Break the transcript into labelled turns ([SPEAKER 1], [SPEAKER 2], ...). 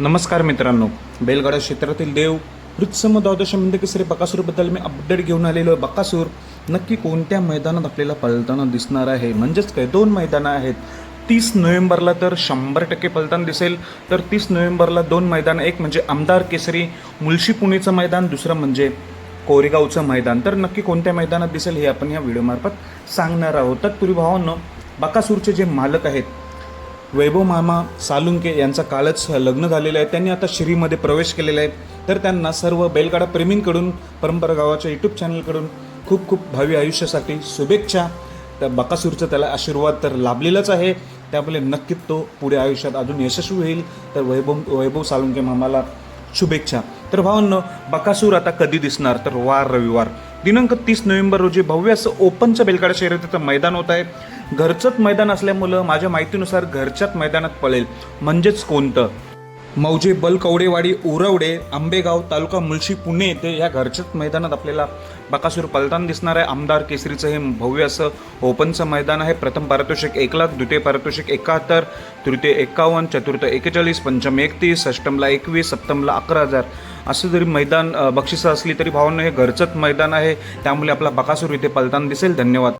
[SPEAKER 1] नमस्कार मित्रांनो. बेलगाडा क्षेत्रातील देव वृत्सम द्वादश केसरी बकासूरबद्दल मी अपडेट घेऊन आलेलो आहे. बकासूर नक्की कोणत्या मैदानात आपल्याला पलताना दिसणार आहे? म्हणजेच काय? दोन मैदानं आहेत. तीस नोव्हेंबरला तर शंभर टक्के पलताना दिसेल. तर तीस नोव्हेंबरला दोन मैदान एक म्हणजे आमदार केसरी मुलशी पुणेचं मैदान दुसरं म्हणजे कोरेगावचं मैदान. तर नक्की कोणत्या मैदानात दिसेल हे आपण या व्हिडिओमार्फत सांगणार आहोत. तत्पूर्वी भावांनो बकासूरचे जे मालक आहेत वैभव मामा सालुंके यांचा कालच लग्न झालेलं आहे. त्यांनी आता श्रीमध्ये प्रवेश केलेला आहे. तर त्यांना सर्व बैलगाडा प्रेमींकडून परंपरा गावाच्या यूट्यूब चॅनलकडून खूप खूप भावी आयुष्यासाठी शुभेच्छा. त्या बकासूरचा त्याला आशीर्वाद तर लाभलेलाच आहे. त्यामुळे नक्कीच तो पुढे आयुष्यात अजून यशस्वी होईल. तर वैभव वैभव सालुंके मामाला शुभेच्छा. तर भावांनो बकासूर आता कधी दिसणार? तर वार रविवार. दिनांक तीस नोव्हेंबर रोजी भव्य असं ओपनचं बेलगाडा शर्यतीचं मैदान होत आहे. घरचंच मैदान असल्यामुळं माझ्या माहितीनुसार घरच्याच मैदानात पळेल. म्हणजेच कोणतं? मौजे बलकवडेवाडी उरवडे आंबेगाव तालुका मुळशी पुणे येथे या घरच्याच मैदानात आपल्याला बकासूर पलतान दिसणार आहे. आमदार केसरीचं हे भव्य असं ओपनचं मैदान आहे. प्रथम पारितोषिक एक लाख द्वितीय पारितोषिक एकाहत्तर तृतीय एक्कावन्न चतुर्थ एकेचाळीस पंचम एकतीस अष्टमला एकवीस सप्तमला अकरा हजार. असं जरी मैदान बक्षिसं असली तरी भावना हे घरचंच मैदान आहे. त्यामुळे आपला बकासूर इथे पलतान दिसेल. धन्यवाद.